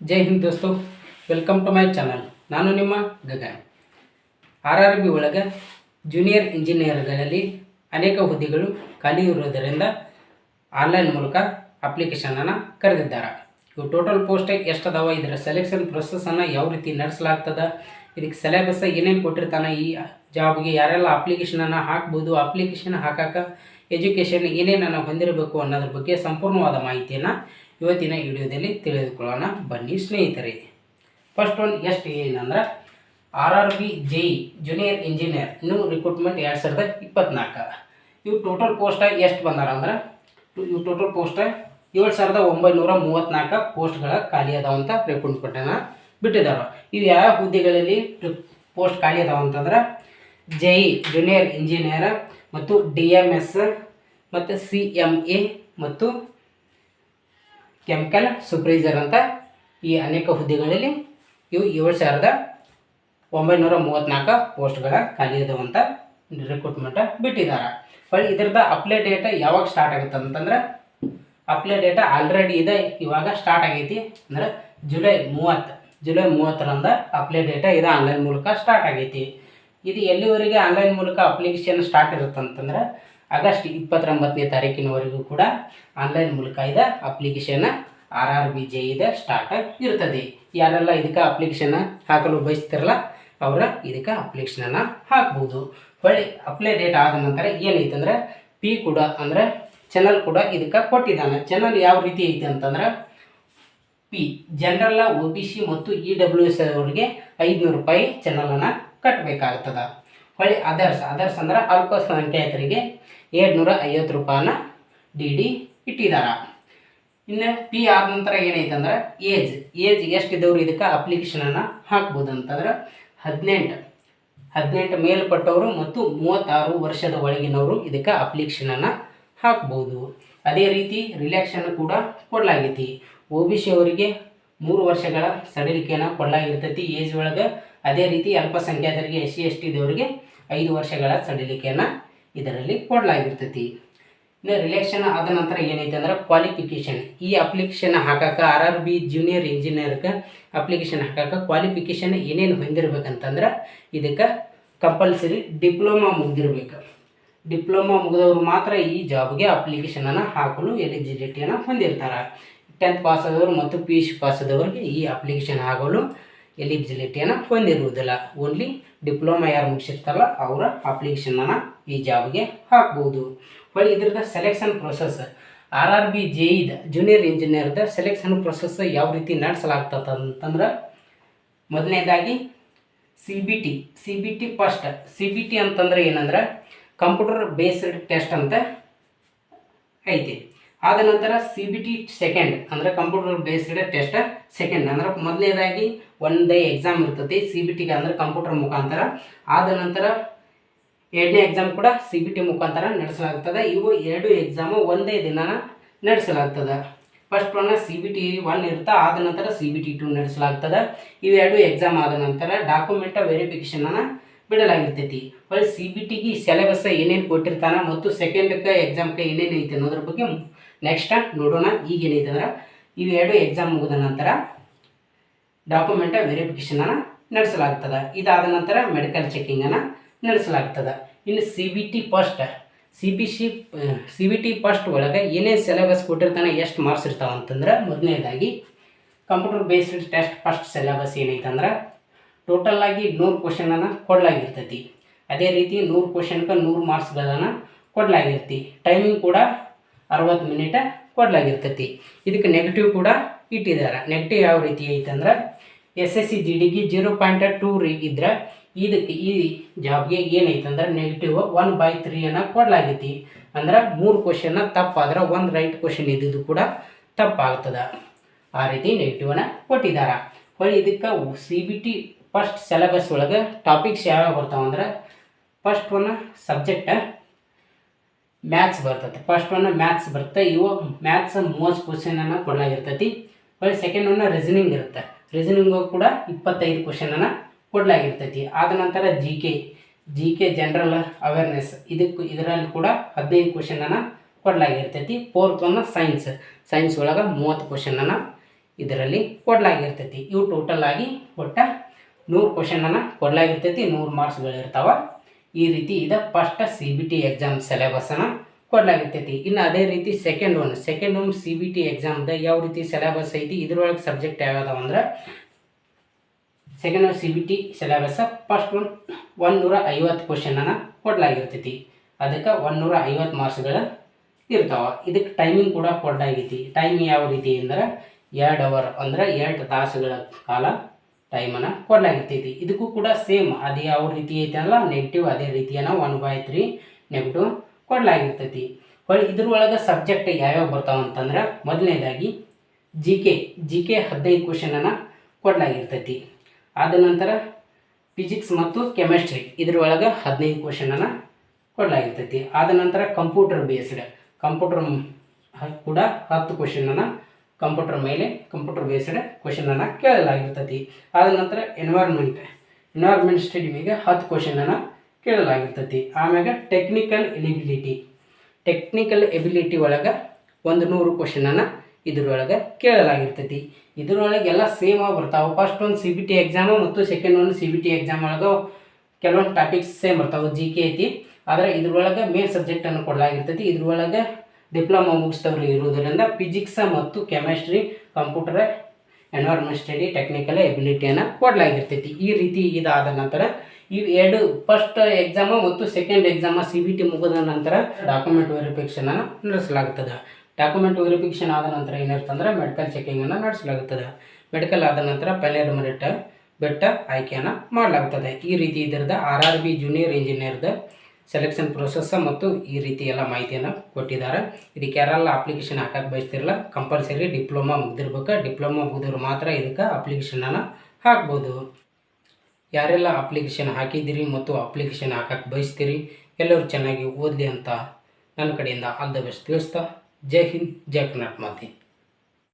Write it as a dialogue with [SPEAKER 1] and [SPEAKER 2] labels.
[SPEAKER 1] ಜೈ ಹಿಂದ್ ದೋಸ್ತು. Welcome to my channel ನಾನು ನಿಮ್ಮ ಗಗನ್. ಆರ್ ಆರ್ ಬಿ ಒಳಗೆ ಜೂನಿಯರ್ ಇಂಜಿನಿಯರ್ಗಳಲ್ಲಿ ಅನೇಕ ಹುದ್ದೆಗಳು ಖಾಲಿ ಇರುವುದರಿಂದ ಆನ್ಲೈನ್ ಮೂಲಕ ಅಪ್ಲಿಕೇಶನನ್ನು ಕರೆದಿದ್ದಾರೆ. ಇವು ಟೋಟಲ್ ಪೋಸ್ಟ್ ಎಷ್ಟು ಅದಾವ ಇದರ ಸೆಲೆಕ್ಷನ್ ಪ್ರೊಸೆಸನ್ನು ಯಾವ ರೀತಿ ನಡೆಸಲಾಗ್ತದೆ, ಇದಕ್ಕೆ ಸಿಲೆಬಸ್ ಏನೇನು ಕೊಟ್ಟಿರ್ತಾನೆ, ಈ ಜಾಬ್ಗೆ ಯಾರೆಲ್ಲ ಅಪ್ಲಿಕೇಶನನ್ನು ಹಾಕ್ಬೋದು ಅಪ್ಲಿಕೇಶನ್ ಹಾಕಕ್ಕೆ ಎಜುಕೇಷನ್ ಏನೇನನ್ನು ಹೊಂದಿರಬೇಕು ಅನ್ನೋದ್ರ ಬಗ್ಗೆ ಸಂಪೂರ್ಣವಾದ ಮಾಹಿತಿಯನ್ನು ಇವತ್ತಿನ ವಿಡಿಯೋದಲ್ಲಿ ತಿಳಿದುಕೊಳ್ಳೋಣ. ಬನ್ನಿ ಸ್ನೇಹಿತರೆ. ಫಸ್ಟ್ ಒನ್ ಎಷ್ಟು ಏನಂದ್ರೆ R R B J junior engineer new recruitment ಎರಡು ಸಾವಿರದ ಇಪ್ಪತ್ನಾಲ್ಕು. ಇವು ಟೋಟಲ್ ಪೋಸ್ಟ್ ಎಷ್ಟು ಬಂದಾರ ಅಂದ್ರೆ, ಇವು ಟೋಟಲ್ ಪೋಸ್ಟ್ ಏಳು ಸಾವಿರದ ಒಂಬೈನೂರ ಮೂವತ್ತ್ನಾಲ್ಕು ಪೋಸ್ಟ್ಗಳ ಖಾಲಿ ಅದಾವ ಅಂತ ರಿಕ್ರೂಟ್ಮೆಂಟನ್ನು ಬಿಟ್ಟಿದ್ದಾರೆ ಇವು ಯಾವ ಹುದ್ದೆಗಳಲ್ಲಿ ಪೋಸ್ಟ್ ಖಾಲಿ ಅದಾವ ಅಂತಂದ್ರೆ ಜೆ ಜೂನಿಯರ್ ಇಂಜಿನಿಯರ್ ಮತ್ತು ಡಿ ಎಂ ಎಸ್ ಮತ್ತು ಸಿ ಎಂ ಎ ಮತ್ತು ಕೆಮಿಕಲ್ ಸೂಪರ್ವೈಸರ್ ಅಂತ ಈ ಅನೇಕ ಹುದ್ದೆಗಳಲ್ಲಿ ಇವು ಏಳು ಸಾವಿರದ ಒಂಬೈನೂರ ಮೂವತ್ತ್ನಾಲ್ಕು ಪೋಸ್ಟ್ಗಳ ಖಾಲಿ ಅಂತ ರಿಕ್ರೂಟ್ಮೆಂಟ್ ಬಿಟ್ಟಿದ್ದಾರೆ ಬಟ್ ಇದ್ರದ್ದು ಅಪ್ಲೈ ಡೇಟ್ ಯಾವಾಗ ಸ್ಟಾರ್ಟ್ ಆಗುತ್ತೆ ಅಂತಂದ್ರೆ ಅಪ್ಲೈ ಡೇಟ್ ಆಲ್ರೆಡಿ ಇದೆ, ಇವಾಗ ಸ್ಟಾರ್ಟ್ ಆಗೈತಿ ಅಂದ್ರೆ ಜುಲೈ ಮೂವತ್ತು, ಜುಲೈ ಮೂವತ್ತರಂದ ಅಪ್ಲೈ ಡೇಟ ಇದು ಆನ್ಲೈನ್ ಮೂಲಕ ಸ್ಟಾರ್ಟ್ ಆಗೈತಿ. ಇದು ಎಲ್ಲಿವರೆಗೆ ಆನ್ಲೈನ್ ಮೂಲಕ ಅಪ್ಲಿಕೇಶನ್ ಸ್ಟಾರ್ಟ್ ಇರುತ್ತೆ ಅಂತಂದ್ರೆ ಆಗಸ್ಟ್ ಇಪ್ಪತ್ತೊಂಬತ್ತನೇ ತಾರೀಕಿನವರೆಗೂ ಕೂಡ ಆನ್ಲೈನ್ ಮೂಲಕ ಇದೆ application R R B J ಇದೆ ಸ್ಟಾರ್ಟ್ ಇರ್ತದೆ. ಯಾರೆಲ್ಲ ಇದಕ್ಕೆ ಅಪ್ಲಿಕೇಶನ್ ಹಾಕಲು ಬಯಸ್ತಿರಲ್ಲ, ಅವರ ಇದಕ್ಕೆ ಅಪ್ಲಿಕೇಶನನ್ನು ಹಾಕ್ಬೋದು. ಹೊಳ್ಳಿ ಅಪ್ಲೈ ಡೇಟ್ ಆದ ನಂತರ ಏನೈತೆ ಅಂದ್ರೆ ಪಿ ಕೂಡ ಅಂದರೆ ಚಾನಲ್ ಕೂಡ ಇದಕ್ಕೆ ಕೊಟ್ಟಿದ್ದಾನೆ. ಚಾನಲ್ ಯಾವ ರೀತಿ ಐತೆ ಅಂತಂದ್ರೆ ಪಿ ಜನರಲ್ಲ ಒ ಬಿ ಸಿ ಮತ್ತು ಇ ಡಬ್ಲ್ಯೂ ಎಸ್ ಅವರಿಗೆ ಐದುನೂರು ರೂಪಾಯಿ ಚಾನಲನ್ನು ಕಟ್ಟಬೇಕಾಗ್ತದೆ ಹೊಳ್ಳಿ ಅದರ್ಸ್ ಅದರ್ಸ್ ಅಂದ್ರೆ ಅಲ್ಪಸಂಖ್ಯಾತರಿಗೆ ಏಳ್ನೂರ ಐವತ್ತು ರೂಪಾಯಿನ ಡಿ ಡಿ ಇಟ್ಟಿದ್ದಾರೆ ಇನ್ನು ಪಿ ಆದ ನಂತರ ಏನೈತಂದ್ರೆ ಏಜ್ ಏಜ್ ಎಷ್ಟಿದ್ದವ್ರು ಇದಕ್ಕೆ ಅಪ್ಲಿಕೇಶನನ್ನು ಹಾಕ್ಬೋದು ಅಂತಂದ್ರೆ ಹದಿನೆಂಟು ಹದಿನೆಂಟು ಮೇಲ್ಪಟ್ಟವರು ಮತ್ತು ಮೂವತ್ತಾರು ವರ್ಷದ ಒಳಗಿನವರು ಇದಕ್ಕೆ ಅಪ್ಲಿಕೇಶನನ್ನು ಹಾಕ್ಬೋದು. ಅದೇ ರೀತಿ ರಿಲ್ಯಾಕ್ಷನ್ ಕೂಡ ಕೊಡಲಾಗೈತಿ. ಒ ಬಿ ಸಿ ಅವರಿಗೆ ಮೂರು ವರ್ಷಗಳ ಸಡಿಲಿಕೆಯನ್ನು ಕೊಡಲಾಗಿರ್ತೈತಿ. ಏಜ್ ಒಳಗೆ ಅದೇ ರೀತಿ ಅಲ್ಪಸಂಖ್ಯಾತರಿಗೆ ಎಸ್ ಸಿ ಎಸ್ ಟಿದವರಿಗೆ ಐದು ವರ್ಷಗಳ ಸಡಿಲಿಕೆಯನ್ನು ಇದರಲ್ಲಿ ಕೊಡಲಾಗಿರ್ತೈತಿ. ಇನ್ನು ರಿಲೇಕ್ಷನ್ ಆದ ನಂತರ ಏನೈತೆ ಅಂದ್ರೆ ಕ್ವಾಲಿಫಿಕೇಷನ್ ಈ ಅಪ್ಲಿಕೇಶನ್ ಹಾಕಕ್ಕೆ ಆರ್ ಆರ್ ಬಿ ಜೂನಿಯರ್ ಇಂಜಿನಿಯರ್ಗೆ ಅಪ್ಲಿಕೇಶನ್ ಹಾಕಕ್ಕೆ ಕ್ವಾಲಿಫಿಕೇಷನ್ ಏನೇನು ಹೊಂದಿರಬೇಕಂತಂದ್ರೆ ಇದಕ್ಕೆ ಕಂಪಲ್ಸರಿ ಡಿಪ್ಲೊಮಾ ಮುಗ್ದಿರ್ಬೇಕು. ಡಿಪ್ಲೊಮಾ ಮುಗಿದವರು ಮಾತ್ರ ಈ ಜಾಬ್ಗೆ ಅಪ್ಲಿಕೇಶನನ್ನು ಹಾಕಲು ಎಲಿಜಿಬಿಲಿಟಿಯನ್ನು ಹೊಂದಿರ್ತಾರೆ. ಟೆಂತ್ ಪಾಸ್ ಆದವರು ಮತ್ತು ಪಿ ಯು ಸಿ ಪಾಸ್ ಆದವರಿಗೆ ಈ ಅಪ್ಲಿಕೇಶನ್ ಆಗಲು ಎಲಿಜಿಬಿಲಿಟಿಯನ್ನು ಹೊಂದಿರುವುದಿಲ್ಲ. ಓನ್ಲಿ ಡಿಪ್ಲೊಮಾ ಯಾರು ಮುಗಿಸಿರ್ತಾರಲ್ಲ, ಅವರ ಅಪ್ಲಿಕೇಶನನ್ನು ಈ ಜಾಬ್ಗೆ ಹಾಕ್ಬೋದು. ಹೊಳ್ಳಿ ಇದ್ರದ್ದು selection process R R B J ಇದ ಜೂನಿಯರ್ ಇಂಜಿನಿಯರ್ದ ಸೆಲೆಕ್ಷನ್ ಪ್ರೊಸೆಸ್ ಯಾವ ರೀತಿ ನಡೆಸಲಾಗ್ತದೆ ಅಂತಂದ್ರೆ, ಮೊದಲನೇದಾಗಿ C B T C B T first C B T ಅಂತಂದ್ರೆ ಏನಂದ್ರೆ ಕಂಪ್ಯೂಟರ್ ಬೇಸ್ಡ್ ಟೆಸ್ಟ್ ಅಂತ ಐತಿ. ಆದ ನಂತರ ಸಿ ಬಿ ಟಿ ಸೆಕೆಂಡ್ ಅಂದರೆ ಕಂಪ್ಯೂಟರ್ ಬೇಸ್ಡ್ ಟೆಸ್ಟ್ ಸೆಕೆಂಡ್ ಅಂದ್ರೆ ಮೊದಲನೇದಾಗಿ ಡೇ ಎಕ್ಸಾಮ್ ಇರ್ತೈತಿ ಸಿ ಬಿ ಟಿಗೆ ಅಂದ್ರೆ ಕಂಪ್ಯೂಟರ್ ಮುಖಾಂತರ. ಆದ ನಂತರ ಎರಡನೇ ಎಕ್ಸಾಮ್ ಕೂಡ ಸಿ ಬಿ ಟಿ ಮುಖಾಂತರ ನಡೆಸಲಾಗ್ತದೆ. ಇವು ಎರಡು ಎಕ್ಸಾಮು ಒಂದೇ ದಿನ ನಡೆಸಲಾಗ್ತದೆ. First one C B T one ಇರುತ್ತೆ, ಆದ ನಂತರ ಸಿ ಬಿ ಟಿ ಟು ನಡೆಸಲಾಗ್ತದೆ. ಇವೆರಡು ಎಕ್ಸಾಮ್ ಆದ ನಂತರ ಡಾಕ್ಯುಮೆಂಟ್ ವೆರಿಫಿಕೇಷನನ್ನು ಬಿಡಲಾಗಿರ್ತೈತಿ. ಹೊಳ್ಳಿ ಸಿ ಬಿ ಟಿಗೆ ಸಿಲೆಬಸ್ ಏನೇನು ಕೊಟ್ಟಿರ್ತಾನ ಮತ್ತು ಸೆಕೆಂಡ್ಗೆ ಎಕ್ಸಾಮ್ಗೆ ಏನೇನು ಐತೆ ಅನ್ನೋದ್ರ ಬಗ್ಗೆ ನೆಕ್ಸ್ಟ್ ನೋಡೋಣ. ಈಗ ಏನೈತೆ ಅಂದ್ರೆ ಇವೆರಡು ಎಕ್ಸಾಮ್ ಮುಗಿದ ನಂತರ ಡಾಕ್ಯುಮೆಂಟ್ ವೆರಿಫಿಕೇಷನನ್ನು ನಡೆಸಲಾಗ್ತದೆ. ಇದಾದ ನಂತರ ಮೆಡಿಕಲ್ ಚೆಕಿಂಗನ್ನು ನಡೆಸಲಾಗ್ತದೆ. ಇನ್ನು C B T first C B C C B T first ಒಳಗೆ ಏನೇನು ಸಿಲೆಬಸ್ ಕೊಟ್ಟಿರ್ತಾನೆ, ಎಷ್ಟು ಮಾರ್ಕ್ಸ್ ಇರ್ತಾವೆ ಅಂತಂದ್ರೆ ಮೊದಲನೇದಾಗಿ computer based test first syllabus ಏನೈತೆ ಅಂದ್ರೆ ಟೋಟಲ್ ಆಗಿ ನೂರು ಕ್ವಶನನ್ನು ಕೊಡಲಾಗಿರ್ತೈತಿ. ಅದೇ ರೀತಿ ನೂರು ಕ್ವಶನ್ಗೆ ನೂರು ಮಾರ್ಕ್ಸ್ಗಳನ್ನು ಕೊಡಲಾಗಿರ್ತಿ. ಟೈಮಿಂಗ್ ಕೂಡ ಅರವತ್ತು ಮಿನಿಟ್ ಕೊಡಲಾಗಿರ್ತೈತಿ. ಇದಕ್ಕೆ ನೆಗೆಟಿವ್ ಕೂಡ ಇಟ್ಟಿದ್ದಾರೆ ನೆಗೆಟಿವ್ ಯಾವ ರೀತಿ ಐತಂದ್ರೆ ಎಸ್ ಎಸ್ ಸಿ ಜಿ ಡಿಗೆ ಜೀರೋ ಪಾಯಿಂಟ್ ಟೂ ರೀ ಇದ್ರೆ, ಇದಕ್ಕೆ ಈ ಜಾಬ್ಗೆ ಅಂದ್ರೆ ನೆಗೆಟಿವ್ ಒನ್ ಬೈ ತ್ರೀಯನ್ನು ಕೊಡಲಾಗೈತಿ. ಅಂದ್ರೆ ಮೂರು ಕ್ವಶನ್ನ ತಪ್ಪಾದ್ರೆ ಒಂದು ರೈಟ್ ಕ್ವಶನ್ ಇದ್ದಿದ್ದು ಕೂಡ ತಪ್ಪಾಗ್ತದೆ. ಆ ರೀತಿ ನೆಗೆಟಿವನ್ನ ಕೊಟ್ಟಿದ್ದಾರೆ ಹೊಳ್ಳಿ ಇದಕ್ಕೆ C B T first syllabus ಒಳಗೆ ಟಾಪಿಕ್ಸ್ ಯಾವ್ಯಾವ ಬರ್ತಾವೆ ಅಂದ್ರೆ ಫಸ್ಟ್ ಒನ್ ಸಬ್ಜೆಕ್ಟ್ ಮ್ಯಾಥ್ಸ್ ಬರ್ತೈತೆ. ಫಸ್ಟ್ ಒನ್ ಮ್ಯಾಥ್ಸ್ ಬರುತ್ತೆ ಇವು ಮ್ಯಾಥ್ಸ್ ಮೂವತ್ತು ಕ್ವಶನನ್ನು ಕೊಡಲಾಗಿರ್ತೈತಿ. ಹೊಳ್ಳಿ ಸೆಕೆಂಡ್ ಒನ್ ರೀಸನಿಂಗ್ ಇರುತ್ತೆ. ರೀಸನಿಂಗು ಕೂಡ ಇಪ್ಪತ್ತೈದು ಕ್ವಶನನ್ನು ಕೊಡಲಾಗಿರ್ತೈತಿ. ಆದ ನಂತರ G K G K general awareness ಇದಕ್ಕೂ ಇದರಲ್ಲಿ ಕೂಡ ಹದಿನೈದು ಕ್ವಶನನ್ನು ಕೊಡಲಾಗಿರ್ತೈತಿ. ಫೋರ್ತ್ ಒನ್ ಸೈನ್ಸ್ ಸೈನ್ಸ್ ಒಳಗೆ ಮೂವತ್ತು ಕ್ವಶನನ್ನು ಇದರಲ್ಲಿ ಕೊಡಲಾಗಿರ್ತೈತಿ. ಇವು ಟೋಟಲ್ ಆಗಿ ಒಟ್ಟು ನೂರು ಕ್ವಶನನ್ನು ಕೊಡಲಾಗಿರ್ತೈತಿ, ನೂರು ಮಾರ್ಕ್ಸ್ಗಳಿರ್ತಾವೆ ಈ ರೀತಿ ಇದು first C B T exam ಸಿಲೆಬಸ್ಸನ್ನು ಕೊಡಲಾಗಿರ್ತೈತಿ. ಇನ್ನು ಅದೇ ರೀತಿ second one second one C B T ಎಕ್ಸಾಮ್ದ ಯಾವ ರೀತಿ ಸಿಲೆಬಸ್ ಐತಿ, ಇದ್ರೊಳಗೆ ಸಬ್ಜೆಕ್ಟ್ ಯಾವ್ಯಾವ ಅಂದ್ರೆ second one C B T syllabus first one ಒಂದೂರ ಐವತ್ತು ಕ್ವಶನನ್ನು ಕೊಡಲಾಗಿರ್ತೈತಿ. ಅದಕ್ಕೆ ಒಂದೂರ ಐವತ್ತು ಮಾರ್ಕ್ಸ್ಗಳು ಇರ್ತಾವೆ. ಇದಕ್ಕೆ ಟೈಮಿಂಗ್ ಕೂಡ ಕೊಡಲಾಗೈತಿ. ಟೈಮ್ ಯಾವ ರೀತಿ ಅಂದ್ರೆ ಎರಡು ಅವರ್ ಅಂದ್ರೆ ಎರಡು ತಾಸುಗಳ ಕಾಲ ಟೈಮನ್ನು ಕೊಡಲಾಗಿರ್ತೈತಿ. ಇದಕ್ಕೂ ಕೂಡ ಸೇಮ್ ಅದು ಯಾವ ರೀತಿ ಐತಲ್ಲ ನೆಗೆಟಿವ್ ಅದೇ ರೀತಿಯನ್ನ ಒನ್ ಬೈ ತ್ರೀ ನೆಗೆಟಿವ್ ಕೊಡಲಾಗಿರ್ತೈತಿ. ಹೊಳ್ಳಿ ಇದ್ರೊಳಗೆ ಸಬ್ಜೆಕ್ಟ್ ಯಾವ್ಯಾವ ಬರ್ತಾವ ಅಂತಂದ್ರೆ ಮೊದಲನೇದಾಗಿ ಜಿ ಕೆ ಜಿ ಕೆ ಹದಿನೈದು ಕ್ವಶನನ್ನು ಕೊಡಲಾಗಿರ್ತೈತಿ. ಆದ ನಂತರ ಫಿಸಿಕ್ಸ್ ಮತ್ತು ಕೆಮಿಸ್ಟ್ರಿ ಇದ್ರೊಳಗೆ ಹದಿನೈದು ಕ್ವಶನನ್ನು ಕೊಡಲಾಗಿರ್ತೈತಿ. ಆದ ನಂತರ ಕಂಪ್ಯೂಟರ್ ಬೇಸ್ಡ್ ಕಂಪ್ಯೂಟರ್ ಕೂಡ ಹತ್ತು ಕ್ವಶನನ್ನು ಕಂಪ್ಯೂಟರ್ ಮೇಲೆ, ಕಂಪ್ಯೂಟರ್ ಬೇಸ್ಡ್ ಕ್ವಶನನ್ನು ಕೇಳಲಾಗಿರ್ತೈತಿ. ಆದ ನಂತರ ಎನ್ವೈರ್ಮೆಂಟ್ ಎನ್ವೈರ್ಮೆಂಟ್ ಸ್ಟಡಿಮಿಗೆ ಹತ್ತು ಕ್ವಶನನ್ನು ಕೇಳಲಾಗಿರ್ತೈತಿ. ಆಮ್ಯಾಗ ಟೆಕ್ನಿಕಲ್ ಎಲಿಬಿಲಿಟಿ ಟೆಕ್ನಿಕಲ್ ಎಬಿಲಿಟಿ ಒಳಗೆ ಒಂದು ನೂರು ಕ್ವಶನನ್ನು ಇದರೊಳಗೆ ಕೇಳಲಾಗಿರ್ತೈತಿ. ಇದರೊಳಗೆ ಎಲ್ಲ ಸೇಮ್ ಆಗಿ ಬರ್ತಾವೆ. ಫಸ್ಟ್ ಒಂದು ಸಿ ಬಿ ಟಿ ಎಕ್ಸಾಮು ಮತ್ತು ಸೆಕೆಂಡ್ ಒಂದು ಸಿ ಬಿ ಟಿ ಎಕ್ಸಾಮ್ ಒಳಗೆ ಕೆಲವೊಂದು ಟಾಪಿಕ್ಸ್ ಸೇಮ್ ಬರ್ತಾವೆ. ಜಿ ಕೆ ಐತಿ. ಆದರೆ ಇದ್ರೊಳಗೆ ಮೇನ್ ಸಬ್ಜೆಕ್ಟನ್ನು ಕೊಡಲಾಗಿರ್ತೈತಿ. ಇದ್ರೊಳಗೆ ಡಿಪ್ಲೊಮಾ ಮುಗಿಸಿದವರು ಇರುವುದರಿಂದ ಫಿಸಿಕ್ಸ್ ಮತ್ತು chemistry computer environment study technical ಎಬಿಲಿಟಿಯನ್ನು ಕೊಡಲಾಗಿರ್ತೈತಿ. ಈ ರೀತಿ ಇದಾದ ನಂತರ ಈ ಎರಡು ಫಸ್ಟ್ ಎಕ್ಸಾಮ ಮತ್ತು second exam C B T ಮುಗಿದ ನಂತರ ಡಾಕ್ಯುಮೆಂಟ್ ವೆರಿಫಿಕೇಷನನ್ನು ನಡೆಸಲಾಗುತ್ತದೆ ಡಾಕ್ಯುಮೆಂಟ್ ವೆರಿಫಿಕೇಷನ್ ಆದ ನಂತರ ಏನಿರ್ತಂದ್ರೆ ಮೆಡಿಕಲ್ ಚೆಕಿಂಗನ್ನು ನಡೆಸಲಾಗುತ್ತದೆ ಮೆಡಿಕಲ್ ಆದ ನಂತರ ಪೆಲೇರ್ ಮೆರಿಟ್, ಬೆಟ್ಟ ಆಯ್ಕೆಯನ್ನು ಮಾಡಲಾಗುತ್ತದೆ ಈ ರೀತಿ ಇದರದ ಆರ್ ಆರ್ ಬಿ ಜೂನಿಯರ್ ಇಂಜಿನಿಯರ್ದ ಸೆಲೆಕ್ಷನ್ ಪ್ರೊಸೆಸ್ ಮತ್ತು ಈ ರೀತಿ ಎಲ್ಲ ಮಾಹಿತಿಯನ್ನು ಕೊಟ್ಟಿದ್ದಾರೆ. ಇದಕ್ಕೆ ಯಾರೆಲ್ಲ ಅಪ್ಲಿಕೇಶನ್ ಹಾಕಕ್ಕೆ ಬಯಸ್ತಿರಲ್ಲ ಕಂಪಲ್ಸರಿ ಡಿಪ್ಲೊಮಾ ಮುಗ್ದಿರ್ಬೇಕು. ಡಿಪ್ಲೊಮಾ ಮುಗಿದ್ರು ಮಾತ್ರ ಇದಕ್ಕೆ ಅಪ್ಲಿಕೇಶನನ್ನು ಹಾಕ್ಬೋದು. ಯಾರೆಲ್ಲ ಅಪ್ಲಿಕೇಶನ್ ಹಾಕಿದ್ದೀರಿ ಮತ್ತು ಅಪ್ಲಿಕೇಶನ್ ಹಾಕಕ್ಕೆ ಬಯಸ್ತೀರಿ, ಎಲ್ಲರೂ ಚೆನ್ನಾಗಿ ಓದಲಿ ಅಂತ ನನ್ನ ಕಡೆಯಿಂದ ಆಲ್ ದ ಬೆಸ್ಟ್ ತಿಳಿಸ್ತಾ, ಜೈ ಹಿಂದ್, ಜೈ ಕರ್ನಾಟಕ ಮಾತೆ.